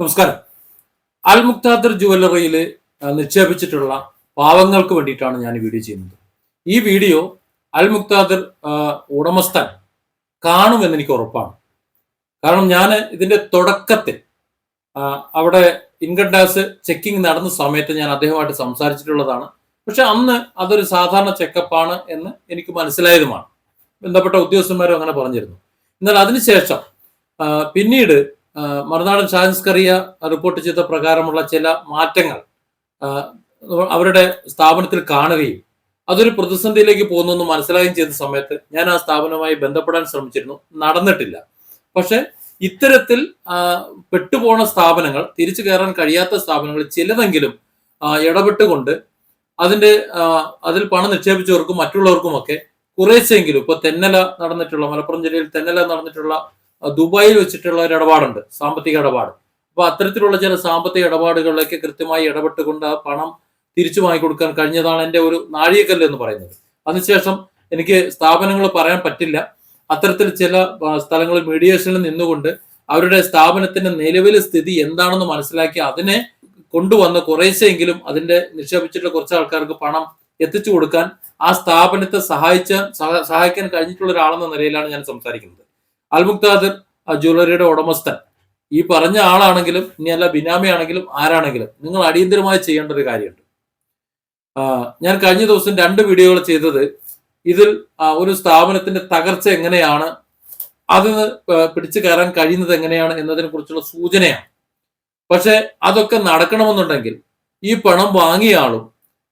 നമസ്കാരം. അൽ മുക്താദർ ജുവല്ലറിയിൽ നിക്ഷേപിച്ചിട്ടുള്ള പാവങ്ങൾക്ക് വേണ്ടിയിട്ടാണ് ഞാൻ ഈ വീഡിയോ ചെയ്യുന്നത്. ഈ വീഡിയോ അൽ മുക്താദർ ഉടമസ്ഥൻ കാണുമെന്ന് എനിക്ക് ഉറപ്പാണ്. കാരണം ഞാൻ ഇതിന്റെ തുടക്കത്തിൽ അവിടെ ഇൻകം ടാക്സ് ചെക്കിംഗ് നടന്ന സമയത്ത് ഞാൻ അദ്ദേഹമായിട്ട് സംസാരിച്ചിട്ടുള്ളതാണ്. പക്ഷെ അന്ന് അതൊരു സാധാരണ ചെക്കപ്പാണ് എന്ന് എനിക്ക് മനസ്സിലായതുമാണ്. ബന്ധപ്പെട്ട ഉദ്യോഗസ്ഥന്മാരും അങ്ങനെ പറഞ്ഞിരുന്നു. എന്നാൽ അതിനുശേഷം പിന്നീട് മറുനാടൻ ഷാൻസ്കറിയ റിപ്പോർട്ട് ചെയ്ത പ്രകാരമുള്ള ചില മാറ്റങ്ങൾ അവരുടെ സ്ഥാപനത്തിൽ കാണുകയും അതൊരു പ്രതിസന്ധിയിലേക്ക് പോകുന്നു എന്ന് മനസ്സിലാകുകയും ചെയ്ത സമയത്ത് ഞാൻ ആ സ്ഥാപനവുമായി ബന്ധപ്പെടാൻ ശ്രമിച്ചിരുന്നു. നടന്നിട്ടില്ല. പക്ഷെ ഇത്തരത്തിൽ പെട്ടുപോണ സ്ഥാപനങ്ങൾ തിരിച്ചു കയറാൻ കഴിയാത്ത സ്ഥാപനങ്ങൾ ചിലതെങ്കിലും ഇടപെട്ടുകൊണ്ട് അതിന്റെ അതിൽ പണം നിക്ഷേപിച്ചവർക്കും മറ്റുള്ളവർക്കുമൊക്കെ കുറേശ്ശെങ്കിലും ഇപ്പൊ തെന്നല നടന്നിട്ടുള്ള മലപ്പുറം ജില്ലയിൽ തെന്നല നടന്നിട്ടുള്ള ദുബായിൽ വെച്ചിട്ടുള്ള ഒരു ഇടപാടുണ്ട് സാമ്പത്തിക ഇടപാട്. അപ്പൊ അത്തരത്തിലുള്ള ചില സാമ്പത്തിക ഇടപാടുകളിലേക്ക് കൃത്യമായി ഇടപെട്ടുകൊണ്ട് ആ പണം തിരിച്ചു വാങ്ങിക്കൊടുക്കാൻ കഴിഞ്ഞതാണ് എന്റെ ഒരു നാഴികക്കല്ല് എന്ന് പറയുന്നത്. അതിനുശേഷം എനിക്ക് സ്ഥാപനങ്ങൾ പറയാൻ പറ്റില്ല. അത്തരത്തിൽ ചില സ്ഥലങ്ങളിൽ മീഡിയേഷനിൽ നിന്നുകൊണ്ട് അവരുടെ സ്ഥാപനത്തിന്റെ നിലവിലെ സ്ഥിതി എന്താണെന്ന് മനസ്സിലാക്കി അതിനെ കൊണ്ടുവന്ന് കുറേശ്ശെങ്കിലും അതിന്റെ നിക്ഷേപിച്ചിട്ടുള്ള കുറച്ച് ആൾക്കാർക്ക് പണം എത്തിച്ചു കൊടുക്കാൻ ആ സ്ഥാപനത്തെ സഹായിച്ച സഹായിക്കാൻ കഴിഞ്ഞിട്ടുള്ള ഒരാളെന്ന നിലയിലാണ് ഞാൻ സംസാരിക്കുന്നത്. അൽമുക്താദർ ജ്വല്ലറിയുടെ ഉടമസ്ഥൻ. ഈ പറഞ്ഞ ആളാണെങ്കിലും ഇനി അല്ല ബിനാമിയാണെങ്കിലും ആരാണെങ്കിലും നിങ്ങൾ അടിയന്തരമായി ചെയ്യേണ്ട ഒരു കാര്യമുണ്ട്. ഞാൻ കഴിഞ്ഞ ദിവസം രണ്ട് വീഡിയോകൾ ചെയ്തത് ഇതിൽ ഒരു സ്ഥാപനത്തിന്റെ തകർച്ച എങ്ങനെയാണ് അത് പിടിച്ചു കയറാൻ കഴിയുന്നത് എങ്ങനെയാണ് എന്നതിനെ കുറിച്ചുള്ള സൂചനയാണ്. പക്ഷെ അതൊക്കെ നടക്കണമെന്നുണ്ടെങ്കിൽ ഈ പണം വാങ്ങിയ ആളും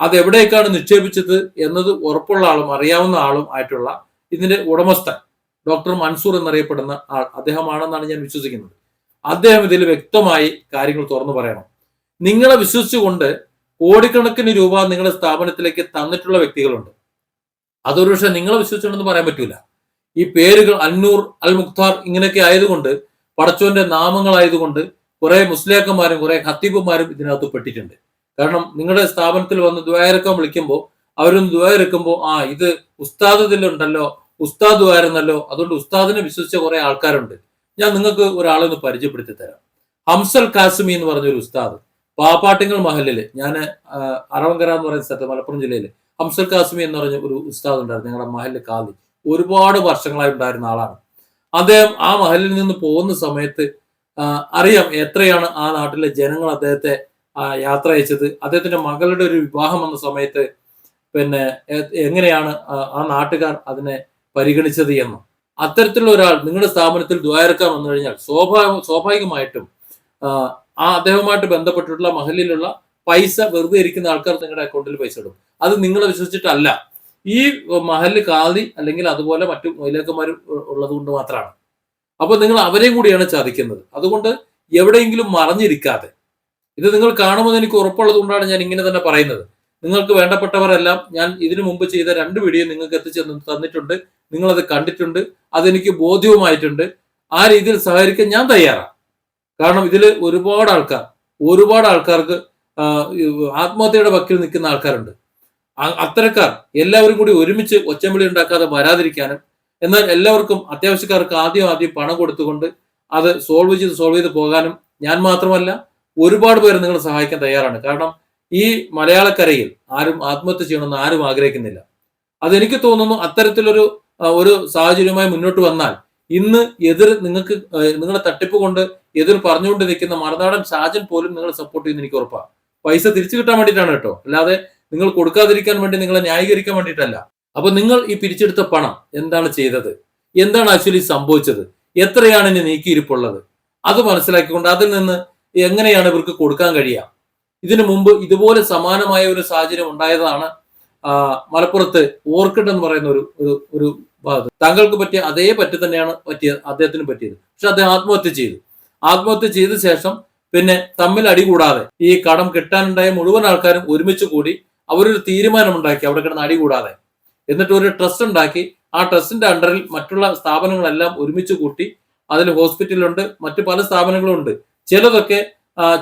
അത് എവിടേക്കാണ് നിക്ഷേപിച്ചത് എന്നത് ഉറപ്പുള്ള ആളും അറിയാവുന്ന ആളും ആയിട്ടുള്ള ഇതിന്റെ ഉടമസ്ഥൻ. ഡോക്ടർ മൻസൂർ എന്നറിയപ്പെടുന്ന ആൾ അദ്ദേഹമാണെന്നാണ് ഞാൻ വിശ്വസിക്കുന്നത്. അദ്ദേഹം ഇതിൽ വ്യക്തമായി കാര്യങ്ങൾ തുറന്നു പറയണം. നിങ്ങളെ വിശ്വസിച്ചുകൊണ്ട് കോടിക്കണക്കിന് രൂപ നിങ്ങളുടെ സ്ഥാപനത്തിലേക്ക് തന്നിട്ടുള്ള വ്യക്തികളുണ്ട്. അതൊരു പക്ഷെ നിങ്ങളെ വിശ്വസിച്ചുണ്ടെന്ന് പറയാൻ പറ്റൂല. ഈ പേരുകൾ അന്നൂർ അൽ മുഖ്താർ ഇങ്ങനെയൊക്കെ ആയതുകൊണ്ട് പടച്ചോന്റെ നാമങ്ങളായതുകൊണ്ട് കുറെ മുസ്ലിയാക്കന്മാരും കുറെ ഹത്തീബുമാരും ഇതിനകത്ത് പെട്ടിട്ടുണ്ട്. കാരണം നിങ്ങളുടെ സ്ഥാപനത്തിൽ വന്ന് ദ്വായരക്കം വിളിക്കുമ്പോൾ അവരൊന്ന് ദ്വായരക്കുമ്പോൾ ആ ഇത് ഉസ്താദ് ഇതിലുണ്ടല്ലോ ഉസ്താദ് അതുകൊണ്ട് ഉസ്താദിനെ വിശ്വസിച്ച കുറെ ആൾക്കാരുണ്ട്. ഞാൻ നിങ്ങൾക്ക് ഒരാളെ ഒന്ന് പരിചയപ്പെടുത്തി തരാം. ഹംസൽ കാസിമി എന്ന് പറഞ്ഞൊരു ഉസ്താദ്. പാപ്പാട്ടിങ്ങൾ മഹലിൽ ഞാൻ അറവങ്കര എന്ന് പറയുന്ന സ്ഥലത്ത് മലപ്പുറം ജില്ലയിൽ ഹംസൽ കാസിമി എന്ന് പറഞ്ഞ ഒരു ഉസ്താദ് ഉണ്ടായിരുന്നു. ഞങ്ങളുടെ മഹലിൽ കാലി. ഒരുപാട് വർഷങ്ങളായി ഉണ്ടായിരുന്ന ആളാണ്. അദ്ദേഹം ആ മഹലിൽ നിന്ന് പോകുന്ന സമയത്ത് അറിയാം എത്രയാണ് ആ നാട്ടിലെ ജനങ്ങൾ അദ്ദേഹത്തെ യാത്ര അയച്ചത്. അദ്ദേഹത്തിന്റെ മകളുടെ ഒരു വിവാഹം വന്ന സമയത്ത് പിന്നെ എങ്ങനെയാണ് ആ നാട്ടുകാർ അതിനെ പരിഗണിച്ചത് എന്ന്. അത്തരത്തിലുള്ള ഒരാൾ നിങ്ങളുടെ സ്ഥാപനത്തിൽ ദ്വാരക്കാൻ വന്നു കഴിഞ്ഞാൽ സ്വാഭാവിക സ്വാഭാവികമായിട്ടും ആ, ആ അദ്ദേഹവുമായിട്ട് ബന്ധപ്പെട്ടിട്ടുള്ള മഹലിലുള്ള പൈസ വെറുതെ ഇരിക്കുന്ന ആൾക്കാർ നിങ്ങളുടെ അക്കൗണ്ടിൽ പൈസ ഇടും. അത് നിങ്ങളെ വിശ്വസിച്ചിട്ടല്ല. ഈ മഹൽ കാതി അല്ലെങ്കിൽ അതുപോലെ മറ്റു മൊയിലേക്കന്മാർ ഉള്ളത് കൊണ്ട് മാത്രമാണ്. അപ്പോൾ നിങ്ങൾ അവരെയും കൂടിയാണ് ചതിക്കുന്നത്. അതുകൊണ്ട് എവിടെയെങ്കിലും മറഞ്ഞിരിക്കാതെ. ഇത് നിങ്ങൾ കാണുമെന്ന് എനിക്ക് ഉറപ്പുള്ളത് കൊണ്ടാണ് ഞാൻ ഇങ്ങനെ തന്നെ പറയുന്നത്. നിങ്ങൾക്ക് വേണ്ടപ്പെട്ടവരെല്ലാം ഞാൻ ഇതിനു മുമ്പ് ചെയ്ത രണ്ട് വീഡിയോ നിങ്ങൾക്ക് എത്തിച്ചു തന്നിട്ടുണ്ട്. നിങ്ങളത് കണ്ടിട്ടുണ്ട്. അതെനിക്ക് ബോധ്യവുമായിട്ടുണ്ട്. ആ രീതിയിൽ സഹകരിക്കാൻ ഞാൻ തയ്യാറാണ്. കാരണം ഇതിൽ ഒരുപാട് ആൾക്കാർ ഒരുപാട് ആൾക്കാർക്ക് ആത്മഹത്യയുടെ വക്കിൽ നിൽക്കുന്ന ആൾക്കാരുണ്ട്. അത്തരക്കാർ എല്ലാവരും കൂടി ഒരുമിച്ച് ഒച്ചമ്പിളി ഉണ്ടാക്കാതെ വരാതിരിക്കാനും എന്നാൽ എല്ലാവർക്കും അത്യാവശ്യക്കാർക്ക് ആദ്യം ആദ്യം പണം കൊടുത്തുകൊണ്ട് അത് സോൾവ് ചെയ്ത് സോൾവ് ചെയ്ത് പോകാനും ഞാൻ മാത്രമല്ല ഒരുപാട് പേര് നിങ്ങളെ സഹായിക്കാൻ തയ്യാറാണ്. കാരണം ഈ മലയാളക്കരയിൽ ആരും ആത്മഹത്യ ചെയ്യണമെന്ന് ആരും ആഗ്രഹിക്കുന്നില്ല. അതെനിക്ക് തോന്നുന്നു അത്തരത്തിലൊരു ഒരു സാഹചര്യവുമായി മുന്നോട്ട് വന്നാൽ ഇന്ന് എതിർ നിങ്ങൾക്ക് നിങ്ങളെ തട്ടിപ്പ് കൊണ്ട് എതിർ പറഞ്ഞുകൊണ്ട് നിൽക്കുന്ന മറുനാടൻ ഷാജൻ പോലും നിങ്ങളെ സപ്പോർട്ട് ചെയ്യുന്ന എനിക്ക് ഉറപ്പാണ് പൈസ തിരിച്ചു കിട്ടാൻ വേണ്ടിയിട്ടാണ് കേട്ടോ. അല്ലാതെ നിങ്ങൾ കൊടുക്കാതിരിക്കാൻ വേണ്ടി നിങ്ങളെ ന്യായീകരിക്കാൻ വേണ്ടിയിട്ടല്ല. അപ്പൊ നിങ്ങൾ ഈ പിരിച്ചെടുത്ത പണം എന്താണ് ചെയ്തത്? എന്താണ് ആക്ച്വലി സംഭവിച്ചത്? എത്രയാണ് ഇനി നീക്കിയിരിപ്പുള്ളത്? അത് മനസ്സിലാക്കിക്കൊണ്ട് അതിൽ നിന്ന് എങ്ങനെയാണ് ഇവർക്ക് കൊടുക്കാൻ കഴിയുക? ഇതിനു മുമ്പ് ഇതുപോലെ സമാനമായ ഒരു സാഹചര്യം ഉണ്ടായതാണ് മലപ്പുറത്ത് ഓർക്കിഡ് എന്ന് പറയുന്ന ഒരു ഒരു ഭാഗത്ത് താങ്കൾക്ക് പറ്റിയ അതേ പറ്റി തന്നെയാണ് പറ്റിയത് അദ്ദേഹത്തിന് പറ്റിയത്. പക്ഷെ അദ്ദേഹം ആത്മഹത്യ ചെയ്തു. ആത്മഹത്യ ചെയ്ത ശേഷം പിന്നെ തമ്മിൽ അടി കൂടാതെ ഈ കടം കിട്ടാനുണ്ടായ മുഴുവൻ ആൾക്കാരും ഒരുമിച്ച് കൂടി അവരൊരു തീരുമാനമുണ്ടാക്കി അവിടെ കിടന്ന് അടി കൂടാതെ. എന്നിട്ട് ഒരു ട്രസ്റ്റ് ഉണ്ടാക്കി. ആ ട്രസ്റ്റിന്റെ അണ്ടറിൽ മറ്റുള്ള സ്ഥാപനങ്ങളെല്ലാം ഒരുമിച്ച് കൂട്ടി അതിൽ ഹോസ്പിറ്റലുണ്ട് മറ്റു പല സ്ഥാപനങ്ങളും ഉണ്ട്. ചിലതൊക്കെ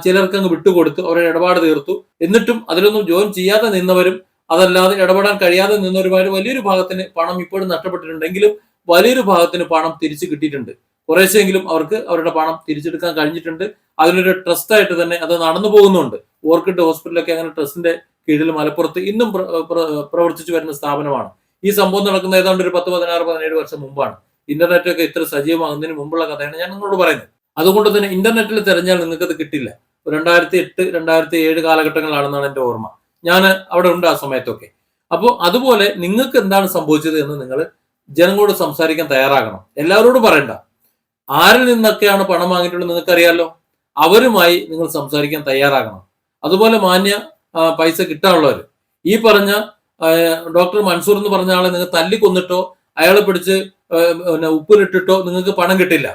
ചിലർക്ക് അങ്ങ് വിട്ടുകൊടുത്തു അവരുടെ ഇടപാട് തീർത്തു. എന്നിട്ടും അതിലൊന്നും ജോയിൻ ചെയ്യാതെ നിന്നവരും അതല്ലാതെ ഇടപെടാൻ കഴിയാതെ നിന്നവരുമായിട്ട് വലിയൊരു ഭാഗത്തിന് പണം ഇപ്പോഴും നഷ്ടപ്പെട്ടിട്ടുണ്ടെങ്കിലും വലിയൊരു ഭാഗത്തിന് പണം തിരിച്ചു കിട്ടിയിട്ടുണ്ട്. കുറേശ്ശെങ്കിലും അവർക്ക് അവരുടെ പണം തിരിച്ചെടുക്കാൻ കഴിഞ്ഞിട്ടുണ്ട്. അതിനൊരു ട്രസ്റ്റ് ആയിട്ട് തന്നെ അത് നടന്നു പോകുന്നുണ്ട്. ഓർക്കിഡ് ഹോസ്പിറ്റലൊക്കെ അങ്ങനെ ട്രസ്റ്റിന്റെ കീഴിൽ മലപ്പുറത്ത് ഇന്നും പ്ര- പ്ര- പ്രവർത്തിച്ചു വരുന്ന സ്ഥാപനമാണ്. ഈ സംഭവം നടക്കുന്ന ഏതാണ്ട് ഒരു പത്ത് പതിനാറ് പതിനേഴ് വർഷം മുമ്പാണ്. ഇന്റർനെറ്റ് ഒക്കെ ഇത്ര സജീവമാകുന്നതിന് മുമ്പുള്ള കഥയാണ് ഞാൻ നിങ്ങളോട് പറയുന്നത്. അതുകൊണ്ട് തന്നെ ഇന്റർനെറ്റിൽ തിരഞ്ഞാൽ നിങ്ങൾക്ക് അത് കിട്ടില്ല. രണ്ടായിരത്തി എട്ട് രണ്ടായിരത്തി ഏഴ് കാലഘട്ടങ്ങളാണെന്നാണ് എന്റെ ഓർമ്മ. ഞാൻ അവിടെ ഉണ്ട് ആ സമയത്തൊക്കെ. അപ്പോൾ അതുപോലെ നിങ്ങൾക്ക് എന്താണ് സംഭവിച്ചത് എന്ന് നിങ്ങൾ ജനങ്ങളോട് സംസാരിക്കാൻ തയ്യാറാകണം. എല്ലാവരോടും പറയണ്ട. ആരിൽ നിന്നൊക്കെയാണ് പണം വാങ്ങിയിട്ടുള്ളത് നിങ്ങൾക്കറിയാലോ? അവരുമായി നിങ്ങൾ സംസാരിക്കാൻ തയ്യാറാകണം. അതുപോലെ മാന്യ പൈസ കിട്ടാനുള്ളവർ ഈ പറഞ്ഞ ഡോക്ടർ മൻസൂർ എന്ന് പറഞ്ഞ ആളെ നിങ്ങൾ തല്ലിക്കൊന്നിട്ടോ അയാളെ പിടിച്ച് പിന്നെ ഉപ്പിലിട്ടിട്ടോ നിങ്ങൾക്ക് പണം കിട്ടില്ല.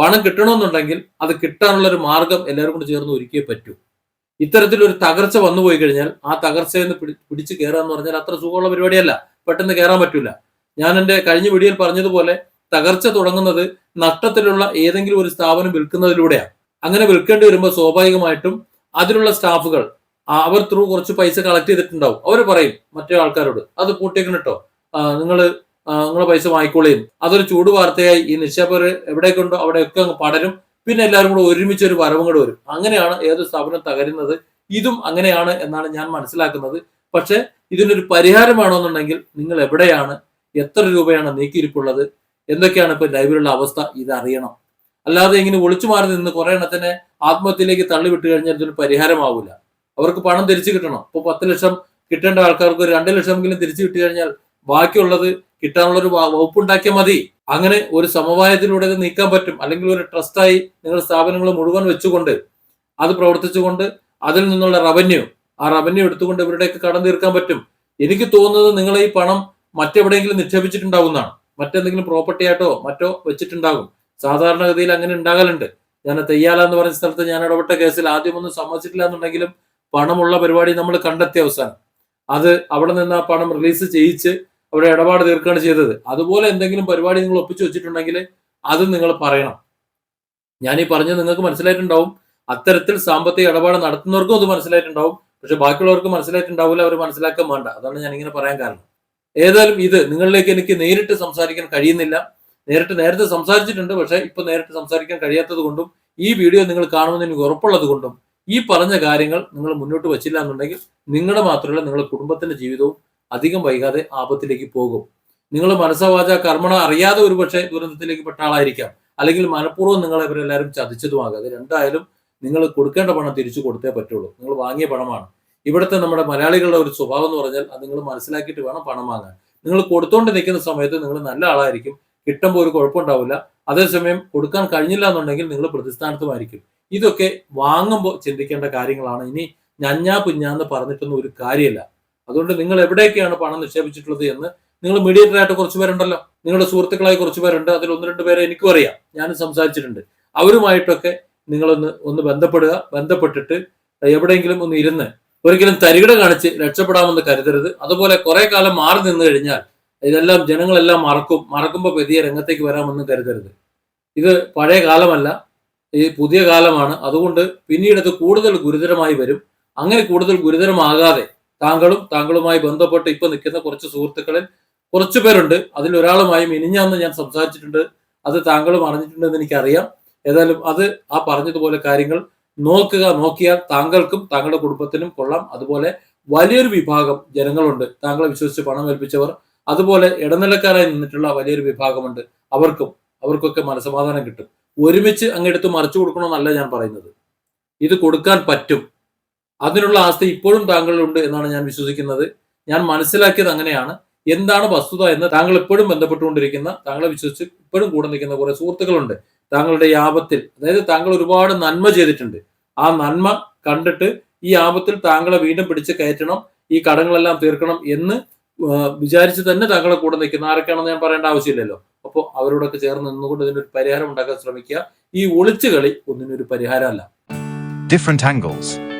പണം കിട്ടണമെന്നുണ്ടെങ്കിൽ അത് കിട്ടാനുള്ള ഒരു മാർഗം എല്ലാവരും കൂടി ചേർന്ന് ഒരുക്കിയേ പറ്റൂ. ഇത്തരത്തിലൊരു തകർച്ച വന്നു പോയി കഴിഞ്ഞാൽ ആ തകർച്ചയിൽ നിന്ന് പിടി പിടിച്ച് കയറുക എന്ന് പറഞ്ഞാൽ അത്ര സുഖമുള്ള പരിപാടിയല്ല. പെട്ടെന്ന് കയറാൻ പറ്റില്ല ഞാൻ എന്റെ കഴിഞ്ഞ വീഡിയോയിൽ പറഞ്ഞതുപോലെ തകർച്ച തുടങ്ങുന്നത് നഷ്ടത്തിലുള്ള ഏതെങ്കിലും ഒരു സ്ഥാപനം വിൽക്കുന്നതിലൂടെയാണ് അങ്ങനെ വിൽക്കേണ്ടി വരുമ്പോൾ സ്വാഭാവികമായിട്ടും അതിലുള്ള സ്റ്റാഫുകൾ അവർ ത്രൂ കുറച്ച് പൈസ കളക്ട് ചെയ്തിട്ടുണ്ടാവും. അവർ പറയും മറ്റേ ആൾക്കാരോട് അത് പൂട്ടിയേക്കണം കേട്ടോ നിങ്ങൾ നിങ്ങളെ പൈസ വാങ്ങിക്കോളിയും അതൊരു ചൂട് വാർത്തയായി. ഈ നിക്ഷേപകർ എവിടേക്കുണ്ടോ അവിടെയൊക്കെ അങ്ങ് പടരും. പിന്നെ എല്ലാവരും കൂടെ ഒരുമിച്ച് ഒരു വരവും കൂടെ വരും. അങ്ങനെയാണ് ഏതൊരു സ്ഥാപനം തകരുന്നത്. ഇതും അങ്ങനെയാണ് എന്നാണ് ഞാൻ മനസ്സിലാക്കുന്നത്. പക്ഷെ ഇതിനൊരു പരിഹാരമാണോ എന്നുണ്ടെങ്കിൽ നിങ്ങൾ എവിടെയാണ്? എത്ര രൂപയാണ് നീക്കിയിരിപ്പുള്ളത്? എന്തൊക്കെയാണ് ഇപ്പൊ ലൈവിലുള്ള അവസ്ഥ? ഇത് അറിയണം. അല്ലാതെ ഇങ്ങനെ ഒളിച്ചു മാറി നിന്ന് കുറെ എണ്ണത്തിനെ ആത്മഹത്യയിലേക്ക് തള്ളിവിട്ട് കഴിഞ്ഞാൽ ഇതിന് പരിഹാരമാവില്ല അവർക്ക് പണം തിരിച്ചു കിട്ടണം. ഇപ്പൊ പത്ത് ലക്ഷം കിട്ടേണ്ട ആൾക്കാർക്ക് ഒരു രണ്ട് ലക്ഷമെങ്കിലും തിരിച്ചു കിട്ടി കഴിഞ്ഞാൽ ബാക്കിയുള്ളത് കിട്ടാനുള്ള ഒരു വകുപ്പ് ഉണ്ടാക്കിയാൽ മതി. അങ്ങനെ ഒരു സമവായത്തിലൂടെ നീക്കാൻ പറ്റും. അല്ലെങ്കിൽ ഒരു ട്രസ്റ്റായി നിങ്ങൾ സ്ഥാപനങ്ങൾ മുഴുവൻ വെച്ചുകൊണ്ട് അത് പ്രവർത്തിച്ചുകൊണ്ട് അതിൽ നിന്നുള്ള റവന്യൂ ആ റവന്യൂ എടുത്തുകൊണ്ട് ഇവരുടെയൊക്കെ കടം തീർക്കാൻ പറ്റും. എനിക്ക് തോന്നുന്നത് നിങ്ങൾ ഈ പണം മറ്റെവിടെയെങ്കിലും നിക്ഷേപിച്ചിട്ടുണ്ടാവുന്നതാണ്. മറ്റെന്തെങ്കിലും പ്രോപ്പർട്ടി ആയിട്ടോ മറ്റോ വെച്ചിട്ടുണ്ടാകും. സാധാരണഗതിയിൽ അങ്ങനെ ഉണ്ടാകലുണ്ട്. ഞാൻ തെയ്യാല എന്ന് പറഞ്ഞ സ്ഥലത്ത് ഞാൻ ഇടപെട്ട കേസിൽ ആദ്യമൊന്നും സമ്മതിച്ചിട്ടില്ല എന്നുണ്ടെങ്കിലും പണമുള്ള പരിപാടി നമ്മൾ കണ്ടെത്തിയ അവസാനം. അത് അവിടെ നിന്ന് ആ പണം റിലീസ് ചെയ്യിച്ച് അവിടെ ഇടപാട് തീർക്കുകയാണ് ചെയ്തത്. അതുപോലെ എന്തെങ്കിലും പരിപാടി നിങ്ങൾ ഒപ്പിച്ചു വെച്ചിട്ടുണ്ടെങ്കിൽ അത് നിങ്ങൾ പറയണം. ഞാൻ ഈ പറഞ്ഞത് നിങ്ങൾക്ക് മനസ്സിലായിട്ടുണ്ടാവും. അത്തരത്തിൽ സാമ്പത്തിക ഇടപാട് നടത്തുന്നവർക്കും അത് മനസ്സിലായിട്ടുണ്ടാവും. പക്ഷെ ബാക്കിയുള്ളവർക്ക് മനസ്സിലായിട്ടുണ്ടാവില്ല അവർ മനസ്സിലാക്കാൻ വേണ്ട. അതാണ് ഞാൻ ഇങ്ങനെ പറയാൻ കാരണം. ഏതായാലും ഇത് നിങ്ങളിലേക്ക് എനിക്ക് നേരിട്ട് സംസാരിക്കാൻ കഴിയുന്നില്ല. നേരിട്ട് നേരത്തെ സംസാരിച്ചിട്ടുണ്ട്. പക്ഷെ ഇപ്പൊ നേരിട്ട് സംസാരിക്കാൻ കഴിയാത്തത് കൊണ്ടും ഈ വീഡിയോ നിങ്ങൾ കാണുമെന്ന് എനിക്ക് ഉറപ്പുള്ളത് കൊണ്ടും ഈ പറഞ്ഞ കാര്യങ്ങൾ നിങ്ങൾ മുന്നോട്ട് വച്ചില്ല എന്നുണ്ടെങ്കിൽ നിങ്ങളുടെ മാത്രമല്ല നിങ്ങളുടെ കുടുംബത്തിന്റെ ജീവിതവും അധികം വൈകാതെ ആപത്തിലേക്ക് പോകും. നിങ്ങൾ മനസ്സവാച കർമ്മണ അറിയാതെ ഒരു പക്ഷേ ദുരന്തത്തിലേക്ക് പെട്ട ആളായിരിക്കാം. അല്ലെങ്കിൽ മനഃപൂർവം നിങ്ങൾ ഇവരെല്ലാവരും ചതിച്ചതുമാകാതെ രണ്ടായാലും നിങ്ങൾ കൊടുക്കേണ്ട പണം തിരിച്ചു കൊടുത്തേ പറ്റുള്ളൂ. നിങ്ങൾ വാങ്ങിയ പണമാണ്. ഇവിടുത്തെ നമ്മുടെ മലയാളികളുടെ ഒരു സ്വഭാവം എന്ന് പറഞ്ഞാൽ അത് നിങ്ങൾ മനസ്സിലാക്കിയിട്ട് വേണം പണം വാങ്ങാൻ. നിങ്ങൾ കൊടുത്തോണ്ട് നിൽക്കുന്ന സമയത്ത് നിങ്ങൾ നല്ല ആളായിരിക്കും. കിട്ടുമ്പോൾ ഒരു കുഴപ്പമുണ്ടാവില്ല. അതേസമയം കൊടുക്കാൻ കഴിഞ്ഞില്ല എന്നുണ്ടെങ്കിൽ നിങ്ങൾ പ്രതിസ്ഥാനത്തുമായിരിക്കും. ഇതൊക്കെ വാങ്ങുമ്പോൾ ചിന്തിക്കേണ്ട കാര്യങ്ങളാണ്. ഇനി ഞഞ്ഞാ പുഞ്ഞാന്ന് പറഞ്ഞിട്ടൊന്നും ഒരു കാര്യമില്ല. അതുകൊണ്ട് നിങ്ങൾ എവിടെയൊക്കെയാണ് പണം നിക്ഷേപിച്ചിട്ടുള്ളത് എന്ന് നിങ്ങൾ മീഡിയേറ്റർ ആയിട്ട് കുറച്ച് പേരുണ്ടല്ലോ. നിങ്ങളുടെ സുഹൃത്തുക്കളായി കുറച്ച് പേരുണ്ട്. അതിൽ ഒന്ന് രണ്ട് പേരെ എനിക്കും അറിയാം. ഞാനും സംസാരിച്ചിട്ടുണ്ട്. അവരുമായിട്ടൊക്കെ നിങ്ങളൊന്ന് ഒന്ന് ബന്ധപ്പെടുക. ബന്ധപ്പെട്ടിട്ട് എവിടെയെങ്കിലും ഒന്ന് ഇരുന്ന് ഒരിക്കലും തരികിട കാണിച്ച് രക്ഷപ്പെടാമെന്ന് കരുതരുത്. അതുപോലെ കുറെ കാലം മാറി നിന്ന് കഴിഞ്ഞാൽ ഇതെല്ലാം ജനങ്ങളെല്ലാം മറക്കും. മറക്കുമ്പോൾ പുതിയ രംഗത്തേക്ക് വരാമെന്ന് കരുതരുത്. ഇത് പഴയ കാലമല്ല. ഈ പുതിയ കാലമാണ്. അതുകൊണ്ട് പിന്നീട് ഇത് കൂടുതൽ ഗുരുതരമായി വരും. അങ്ങനെ കൂടുതൽ ഗുരുതരമാകാതെ താങ്കളും താങ്കളുമായി ബന്ധപ്പെട്ട് ഇപ്പൊ നിൽക്കുന്ന കുറച്ച് സുഹൃത്തുക്കളിൽ കുറച്ചു പേരുണ്ട്. അതിൽ ഒരാളുമായി മിനിഞ്ഞാന്ന് ഞാൻ സംസാരിച്ചിട്ടുണ്ട്. അത് താങ്കളും അറിഞ്ഞിട്ടുണ്ടെന്ന് എനിക്കറിയാം. ഏതായാലും അത് ആ പറഞ്ഞതുപോലെ കാര്യങ്ങൾ നോക്കുക നോക്കിയാൽ താങ്കൾക്കും താങ്കളുടെ കുടുംബത്തിനും കൊള്ളാം. അതുപോലെ വലിയൊരു വിഭാഗം ജനങ്ങളുണ്ട്. താങ്കളെ വിശ്വസിച്ച് പണം ഏൽപ്പിച്ചവർ. അതുപോലെ ഇടനിലക്കാരായി നിന്നിട്ടുള്ള വലിയൊരു വിഭാഗമുണ്ട്. അവർക്കും അവർക്കൊക്കെ മനസമാധാനം കിട്ടും. ഒരുമിച്ച് അങ്ങെടുത്ത് മറിച്ചു കൊടുക്കണമെന്നല്ല ഞാൻ പറയുന്നത്. ഇത് കൊടുക്കാൻ പറ്റും. അതിനുള്ള ആസ്തി ഇപ്പോഴും താങ്കളിലുണ്ട് എന്നാണ് ഞാൻ വിശ്വസിക്കുന്നത്. ഞാൻ മനസ്സിലാക്കിയത് അങ്ങനെയാണ്. എന്താണ് വസ്തുത എന്ന് താങ്കൾ ഇപ്പോഴും ബന്ധപ്പെട്ടുകൊണ്ടിരിക്കുന്ന താങ്കളെ വിശ്വസിച്ച് ഇപ്പോഴും കൂടെ നിൽക്കുന്ന കുറെ സുഹൃത്തുക്കളുണ്ട്. താങ്കളുടെ ഈ ആപത്തിൽ അതായത് താങ്കൾ ഒരുപാട് നന്മ ചെയ്തിട്ടുണ്ട്. ആ നന്മ കണ്ടിട്ട് ഈ ആപത്തിൽ താങ്കളെ വീണ്ടും പിടിച്ച് കയറ്റണം ഈ കടങ്ങളെല്ലാം തീർക്കണം എന്ന് വിചാരിച്ച് തന്നെ താങ്കളെ കൂടെ നിൽക്കുന്ന ആരൊക്കെയാണെന്ന് ഞാൻ പറയേണ്ട ആവശ്യമില്ലല്ലോ. അപ്പോൾ അവരോടൊക്കെ ചേർന്ന് നിന്നുകൊണ്ട് ഇതിനൊരു പരിഹാരം ഉണ്ടാക്കാൻ ശ്രമിക്കുക. ഈ ഒളിച്ചുകളി ഒന്നിനൊരു പരിഹാരമല്ല. Different angles.